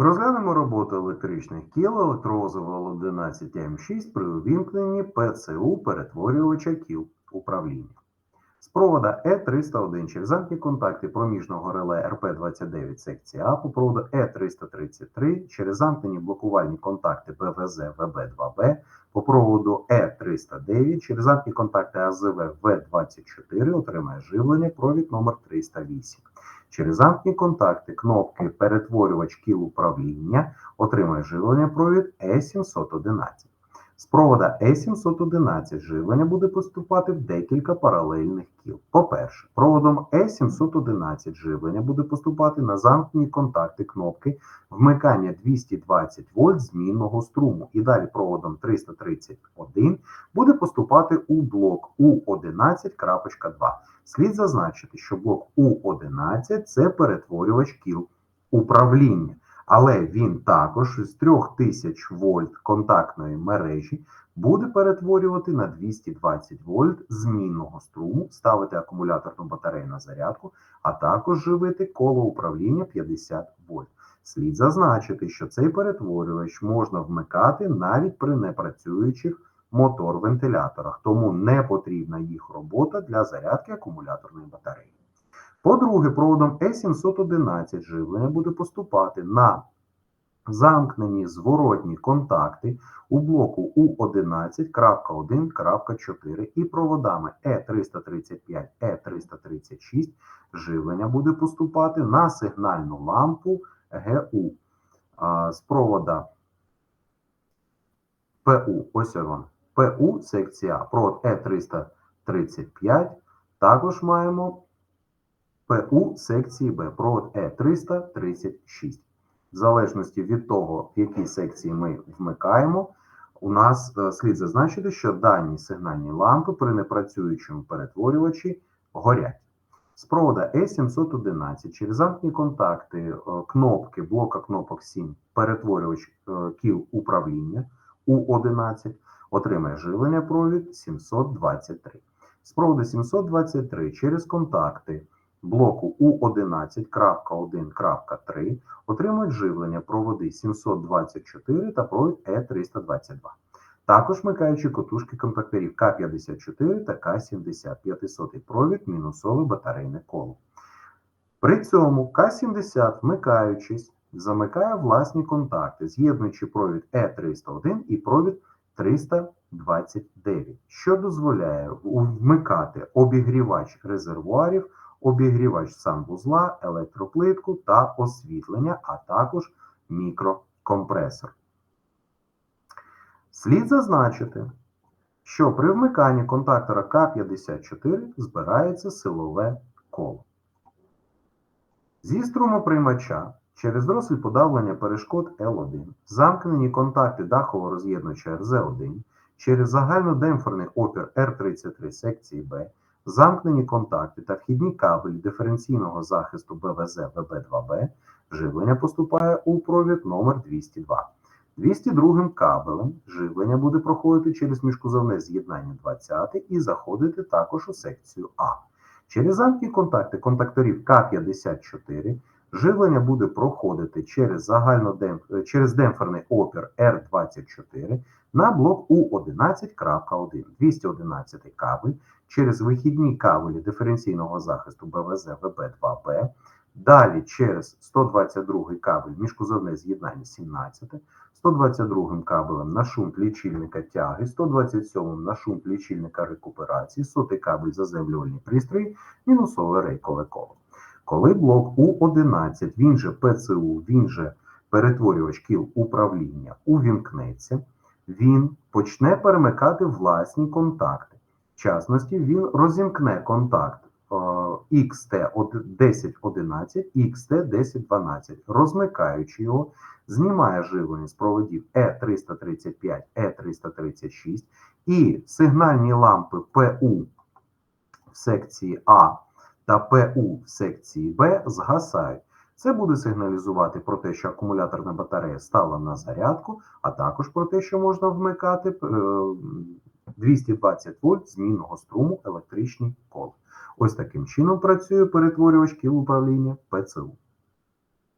Розглянемо роботу електричних кіл електровозу 11 М6 при увімкненні ПЦУ перетворювача кіл управління. З провода Е301 через замкні контакти проміжного реле РП29 секції А по проводу Е333 через замкнені блокувальні контакти БВЗ ВБ2Б по проводу Е309 через замкні контакти АЗВ В24 отримає живлення провід номер 308. Через замкні контакти кнопки перетворювач кіл управління отримає живлення провід Е711. З провода Е711 живлення буде поступати в декілька паралельних кіл. По-перше, проводом Е711 живлення буде поступати на замкнені контакти кнопки вмикання 220 вольт змінного струму. І далі проводом 331 буде поступати у блок У11.2. Слід зазначити, що блок У11 це перетворювач кіл управління але він також з 3000 вольт контактної мережі буде перетворювати на 220 вольт змінного струму, ставити акумуляторну батарею на зарядку, а також живити коло управління 50 вольт. Слід зазначити, що цей перетворювач можна вмикати навіть при непрацюючих мотор-вентиляторах, тому не потрібна їх робота для зарядки акумуляторної батареї. По-друге, проводом Е711 живлення буде поступати на замкнені зворотні контакти у блоку У11.1.4 і проводами Е335, Е336 живлення буде поступати на сигнальну лампу ГУ з провода ПУ. Ось він. ПУ секція провод Е335. Також маємо ПУ секції Б, провод Е336. В залежності від того, в якій секції ми вмикаємо, у нас е, слід зазначити, що дані сигнальні лампи при непрацюючому перетворювачі горять. З провода E711 через замкні контакти е, кнопки блока кнопок 7 перетворювач е, кіл управління У11 отримає живлення провід 723. З проводу 723 через контакти блоку У11.1.3 отримують живлення проводи 724 та провід Е322. Також вмикаючи котушки контакторів К54 та К70 500 провід мінусове батарейне коло. При цьому К70, вмикаючись, замикає власні контакти, з'єднуючи провід Е301 і провід 329, що дозволяє вмикати обігрівач резервуарів обігрівач санвузла, електроплитку та освітлення, а також мікрокомпресор. Слід зазначити, що при вмиканні контактора К54 збирається силове коло. Зі струмоприймача через дросель подавлення перешкод L1, замкнені контакти дахового роз'єднувача РЗ1 через загальнодемпферний опір R33 секції Б замкнені контакти та вхідні кабелі диференційного захисту БВЗ ВБ2Б живлення поступає у провід номер 202. 202 кабелем живлення буде проходити через міжкузовне з'єднання 20 і заходити також у секцію А. Через замкні контакти контакторів К54 живлення буде проходити через загальнодемп... через демпферний опір R24 на блок У11.1. 211 кабель через вихідні кабелі диференційного захисту БВЗ ВБ2Б, далі через 122 кабель міжкузовне з'єднання 17, 122 кабелем на шунт лічильника тяги, 127 на шунт лічильника рекуперації, сотий кабель заземлювальний пристрій, мінусове рейкове коло. Коли блок У11, він же ПЦУ, він же перетворювач кіл управління, увімкнеться, він почне перемикати власні контакти. Частності, він розімкне контакт XT1011 і XT1012, розмикаючи його, знімає живлення з проводів E335, E336 і сигнальні лампи ПУ в секції А та ПУ в секції Б згасають. Це буде сигналізувати про те, що акумуляторна батарея стала на зарядку, а також про те, що можна вмикати 220 вольт змінного струму електричні кола. Ось таким чином працює перетворювач кіл управління ПЦУ.